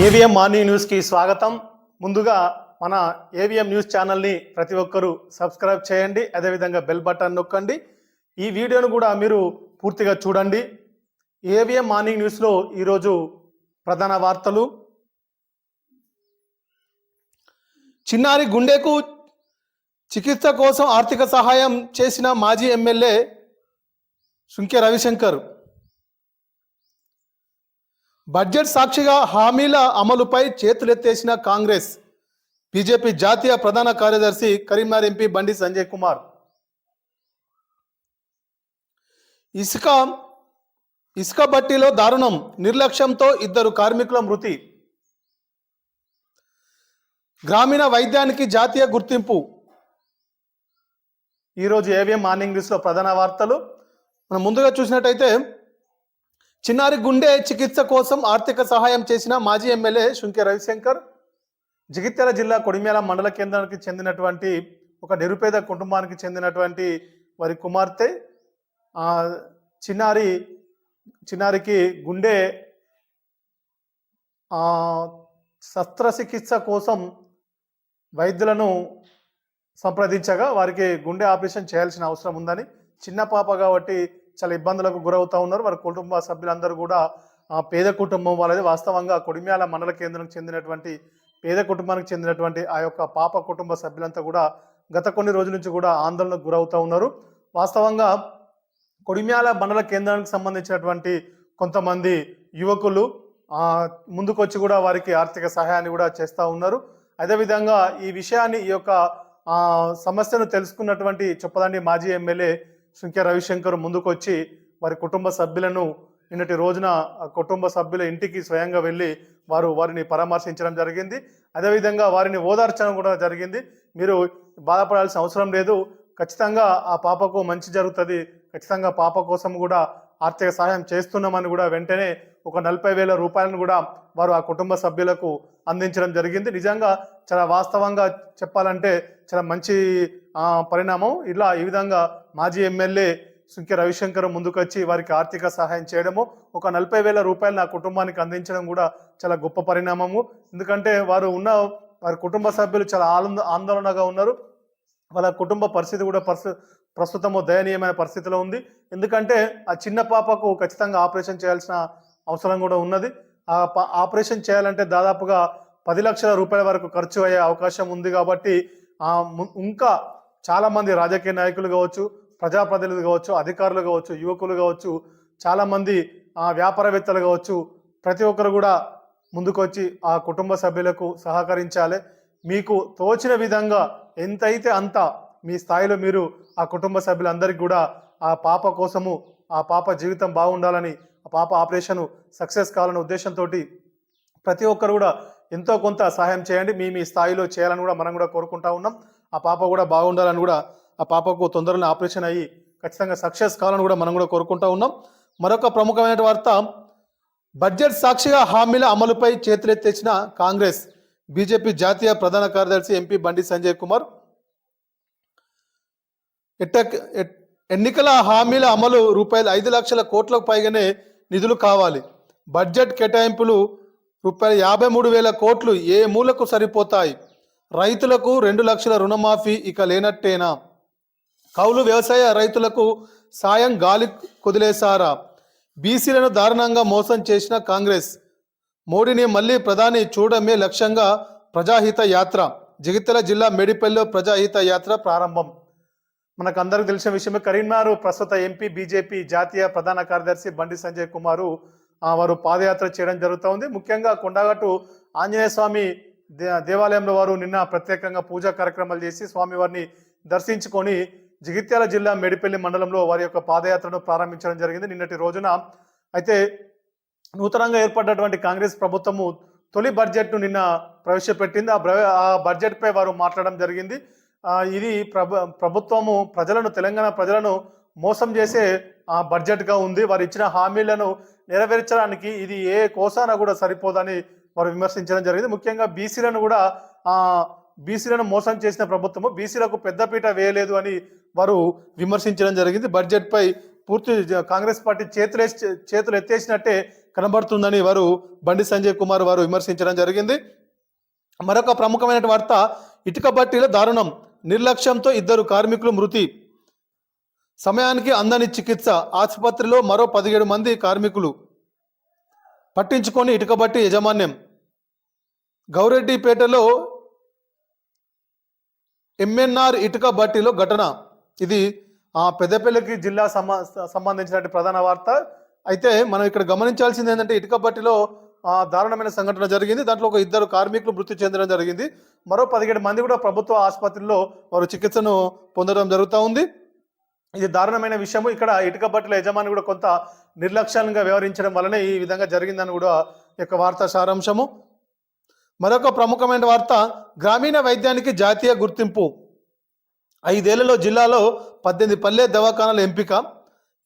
AVM morning న్యూస్కి స్వాగతం. ముందుగా మన ఏవిఎం న్యూస్ ఛానల్ని ప్రతి ఒక్కరూ సబ్స్క్రైబ్ చేయండి అదేవిధంగా బెల్ బటన్ నొక్కండి. ఈ వీడియోను కూడా మీరు పూర్తిగా చూడండి. ఏవిఎం మార్నింగ్ న్యూస్లో ఈరోజు ప్రధాన వార్తలు. చిన్నారి గుండెకు చికిత్స కోసం ఆర్థిక సహాయం చేసిన మాజీ ఎమ్మెల్యే సుంకె రవిశంకర్. బడ్జెట్ సాక్షిగా హామీల అమలుపై చేతులెత్తేసిన కాంగ్రెస్. బీజేపీ జాతీయ ప్రధాన కార్యదర్శి కరీంనగర్ ఎంపీ బండి సంజయ్ కుమార్. ఇసుక ఇసుక బట్టీలో దారుణం నిర్లక్ష్యంతో ఇద్దరు కార్మికుల మృతి. గ్రామీణ వైద్యానికి జాతీయ గుర్తింపు. ఈరోజు ఏవిఎం మార్నింగ్ న్యూస్లో ప్రధాన వార్తలు. మనం ముందుగా చూసినట్టయితే చిన్నారి గుండె చికిత్స కోసం ఆర్థిక సహాయం చేసిన మాజీ ఎమ్మెల్యే శుంకె రవిశంకర్ జగిత్యాల జిల్లా కొడిమేల మండల కేంద్రానికి చెందినటువంటి ఒక నిరుపేద కుటుంబానికి చెందినటువంటి వారి కుమార్తె. చిన్నారి చిన్నారికి గుండె శస్త్రచికిత్స కోసం వైద్యులను సంప్రదించగా వారికి గుండె ఆపరేషన్ చేయాల్సిన అవసరం ఉందని చిన్న పాప కాబట్టి చాలా ఇబ్బందులకు గురవుతూ ఉన్నారు. వారి కుటుంబ సభ్యులందరూ కూడా ఆ పేద కుటుంబం వాళ్ళది వాస్తవంగా కొడిమ్యాల మండల కేంద్రానికి చెందినటువంటి పేద కుటుంబానికి చెందినటువంటి ఆ యొక్క పాప కుటుంబ సభ్యులంతా కూడా గత కొన్ని రోజుల నుంచి కూడా ఆందోళనకు గురవుతూ ఉన్నారు. వాస్తవంగా కొడిమ్యాల మండల కేంద్రానికి సంబంధించినటువంటి కొంతమంది యువకులు ముందుకొచ్చి కూడా వారికి ఆర్థిక సహాయాన్ని కూడా చేస్తూ ఉన్నారు. అదేవిధంగా ఈ విషయాన్ని ఈ యొక్క సమస్యను తెలుసుకున్నటువంటి చొప్పదండి మాజీ ఎమ్మెల్యే శృంఖ్య రవిశంకర్ ముందుకొచ్చి వారి కుటుంబ సభ్యులను నిన్నటి రోజున కుటుంబ సభ్యుల ఇంటికి స్వయంగా వెళ్ళి వారు వారిని పరామర్శించడం జరిగింది. అదేవిధంగా వారిని ఓదార్చడం కూడా జరిగింది. మీరు బాధపడాల్సిన అవసరం లేదు. ఖచ్చితంగా ఆ పాపకు మంచి జరుగుతుంది. ఖచ్చితంగా పాప కోసం కూడా ఆర్థిక సహాయం చేస్తున్నామని కూడా వెంటనే ఒక నలభై వేల రూపాయలను కూడా వారు ఆ కుటుంబ సభ్యులకు అందించడం జరిగింది. నిజంగా చాలా వాస్తవంగా చెప్పాలంటే చాలా మంచి పరిణామం. ఇలా ఈ విధంగా మాజీ ఎమ్మెల్యే సుంకె రవిశంకర్ ముందుకొచ్చి వారికి ఆర్థిక సహాయం చేయడము ఒక నలభై వేల రూపాయలు నా కుటుంబానికి అందించడం కూడా చాలా గొప్ప పరిణామము. ఎందుకంటే వారు ఉన్న వారి కుటుంబ సభ్యులు చాలా ఆనంద ఆందోళనగా ఉన్నారు. వాళ్ళ కుటుంబ పరిస్థితి కూడా పరిస్థితి ప్రస్తుతము దయనీయమైన పరిస్థితిలో ఉంది. ఎందుకంటే ఆ చిన్న పాపకు ఖచ్చితంగా ఆపరేషన్ చేయాల్సిన అవసరం కూడా ఉన్నది. ఆ ఆపరేషన్ చేయాలంటే దాదాపుగా పది లక్షల రూపాయల వరకు ఖర్చు అయ్యే అవకాశం ఉంది కాబట్టి ఆ ఇంకా చాలా మంది రాజకీయ నాయకులు కావచ్చు ప్రజాప్రతినిధులు కావచ్చు అధికారులు కావచ్చు యువకులు కావచ్చు చాలా మంది ఆ వ్యాపారవేత్తలు కావచ్చు ప్రతి ఒక్కరు కూడా ముందుకొచ్చి ఆ కుటుంబ సభ్యులకు సహకరించాలి. మీకు తోచిన విధంగా ఎంతైతే అంత మీ స్థాయిలో మీరు ఆ కుటుంబ సభ్యులందరికీ కూడా ఆ పాప కోసము ఆ పాప జీవితం బాగుండాలని ఆ పాప ఆపరేషన్ సక్సెస్ కావాలనే ఉద్దేశంతో ప్రతి ఒక్కరు కూడా ఎంతో కొంత సహాయం చేయండి. మీ మీ స్థాయిలో చేయాలని కూడా మనం కూడా కోరుకుంటా ఉన్నాం. ఆ పాప కూడా బాగుండాలని కూడా ఆ పాపకు తొందరలో ఆపరేషన్ అయ్యి ఖచ్చితంగా సక్సెస్ కావాలని కూడా మనం కూడా కోరుకుంటా ఉన్నాం. మరొక ప్రముఖమైన వార్త బడ్జెట్ సాక్షిగా హామీల అమలుపై చేతులెత్తేసిన కాంగ్రెస్ బీజేపీ జాతీయ ప్రధాన కార్యదర్శి ఎంపీ బండి సంజయ్ కుమార్. ఎట్టక్ ఎన్నికల హామీల అమలు రూపాయలు ఐదు లక్షల కోట్లకు పైగానే నిధులు కావాలి. బడ్జెట్ కేటాయింపులు రూపాయలు యాభై మూడు వేల కోట్లు ఏ మూలకు సరిపోతాయి? రైతులకు రెండు లక్షల రుణమాఫీ ఇక లేనట్టేనా? కౌలు వ్యవసాయ రైతులకు సాయం గాలి కుదిలేశారా? బీసీలను దారుణంగా మోసం చేసిన కాంగ్రెస్. మోడీని మళ్ళీ ప్రధాని చూడమే లక్ష్యంగా ప్రజాహిత యాత్ర. జగిత్యాల జిల్లా మేడిపల్లిలో ప్రజాహిత యాత్ర ప్రారంభం. మనకు అందరికీ తెలిసిన విషయమే కరీంనగర్ ప్రస్తుత ఎంపీ బీజేపీ జాతీయ ప్రధాన కార్యదర్శి బండి సంజయ్ కుమారు వారు పాదయాత్ర చేయడం జరుగుతూ ఉంది ముఖ్యంగా కొండగట్టు ఆంజనేయ స్వామి దే- దేవాలయంలో వారు నిన్న ప్రత్యేకంగా పూజా కార్యక్రమాలు చేసి స్వామివారిని దర్శించుకొని జగిత్యాల జిల్లా మేడిపల్లి మండలంలో వారి యొక్క పాదయాత్రను ప్రారంభించడం జరిగింది. నిన్నటి రోజున అయితే నూతనంగా ఏర్పడినటువంటి కాంగ్రెస్ ప్రభుత్వము తొలి బడ్జెట్ను నిన్న ప్రవేశపెట్టింది. ఆ బ్ర- ఆ బడ్జెట్పై వారు మాట్లాడడం జరిగింది. ఇది ప్రభు ప్రభుత్వము ప్రజలను తెలంగాణ ప్రజలను మోసం చేసే ఆ, బడ్జెట్గా ఉంది. వారు ఇచ్చిన హామీలను నెరవేర్చడానికి ఇది ఏ కోసాన కూడా సరిపోదని వారు విమర్శించడం జరిగింది. ముఖ్యంగా బీసీలను కూడా బీసీలను మోసం చేసిన ప్రభుత్వము బీసీలకు పెద్దపీట వేయలేదు అని వారు విమర్శించడం జరిగింది. బడ్జెట్పై పూర్తి కాంగ్రెస్ పార్టీ చేతులు వేసి- చేతులు ఎత్తేసినట్టే కనబడుతుందని వారు బండి సంజయ్ కుమార్ వారు విమర్శించడం జరిగింది. మరొక ప్రముఖమైన వార్త ఇటుక బట్టీల దారుణం. నిర్లక్ష్యంతో ఇద్దరు కార్మికులు మృతి. సమయానికి అందని చికిత్స ఆసుపత్రిలో మరో పదిహేడు మంది కార్మికులు. పట్టించుకొని ఇటుకబట్టి యజమాన్యం. యాజమాన్యం గౌరెడ్డిపేటలో ఎంఎన్ఆర్ ఇటుక బట్టీలో ఘటన. ఇది ఆ పెద్దపల్లికి జిల్లా సంబ సంబంధించిన ప్రధాన వార్త. అయితే మనం ఇక్కడ గమనించాల్సింది ఏంటంటే ఇటుక బట్టిలో ఆ, దారుణమైన సంఘటన జరిగింది. దాంట్లో ఒక ఇద్దరు కార్మికులు మృతి చెందడం జరిగింది. మరో పదిహేడు మంది కూడా ప్రభుత్వ ఆసుపత్రిలో వారు చికిత్సను పొందడం జరుగుతూ ఉంది. ఇది దారుణమైన విషయము. ఇక్కడ ఇటుక బట్టల యజమాని కూడా కొంత నిర్లక్ష్యంగా వ్యవహరించడం వలనే ఈ విధంగా జరిగిందని కూడా యొక్క వార్త సారాంశము. మరొక ప్రముఖమైన వార్త గ్రామీణ వైద్యానికి జాతీయ గుర్తింపు. ఐదేళ్ళలో జిల్లాలో పద్దెనిమిది పల్లె దవాఖానాల ఎంపిక.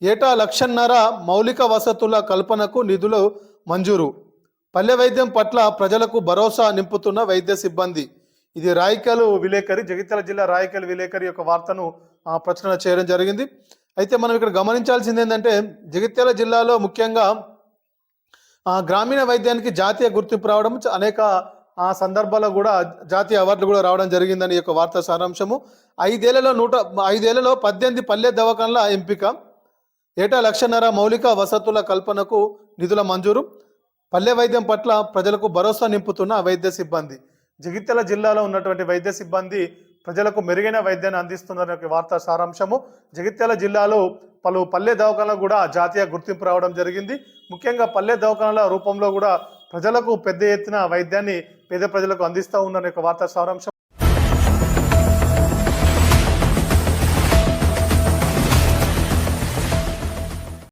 ఏటా లక్షన్నర మౌలిక వసతుల కల్పనకు నిధులు మంజూరు. పల్లె వైద్యం పట్ల ప్రజలకు భరోసా నింపుతున్న వైద్య సిబ్బంది. ఇది రాయకల్ విలేకరి జగిత్యాల జిల్లా రాయకల్ విలేకరి యొక్క వార్తను ప్రచురణ చేయడం జరిగింది. అయితే మనం ఇక్కడ గమనించాల్సింది ఏంటంటే జగిత్యాల జిల్లాలో ముఖ్యంగా గ్రామీణ వైద్యానికి జాతీయ గుర్తింపు రావడం అనేక ఆ సందర్భాల్లో కూడా జాతీయ అవార్డులు కూడా రావడం జరిగిందని ఈ యొక్క వార్తా సారాంశము. ఐదేళ్ళలో నూట ఐదేళ్ళలో పద్దెనిమిది పల్లె దవాఖానల ఎంపిక. ఏటా లక్షన్నర మౌలిక వసతుల కల్పనకు నిధుల మంజూరు. పల్లె వైద్యం పట్ల ప్రజలకు భరోసా నింపుతున్న వైద్య సిబ్బంది. జగిత్యాల జిల్లాలో ఉన్నటువంటి వైద్య సిబ్బంది ప్రజలకు మెరుగైన వైద్యాన్ని అందిస్తున్న ఒక వార్తా సారాంశము. జగిత్యాల జిల్లాలో పలు పల్లె దవాఖానలకు కూడా జాతీయ గుర్తింపు రావడం జరిగింది. ముఖ్యంగా పల్లె దవాఖానల రూపంలో కూడా ప్రజలకు పెద్ద ఎత్తున వైద్యాన్ని పేద ప్రజలకు అందిస్తూ ఉన్న వార్త వార్తా సారాంశం.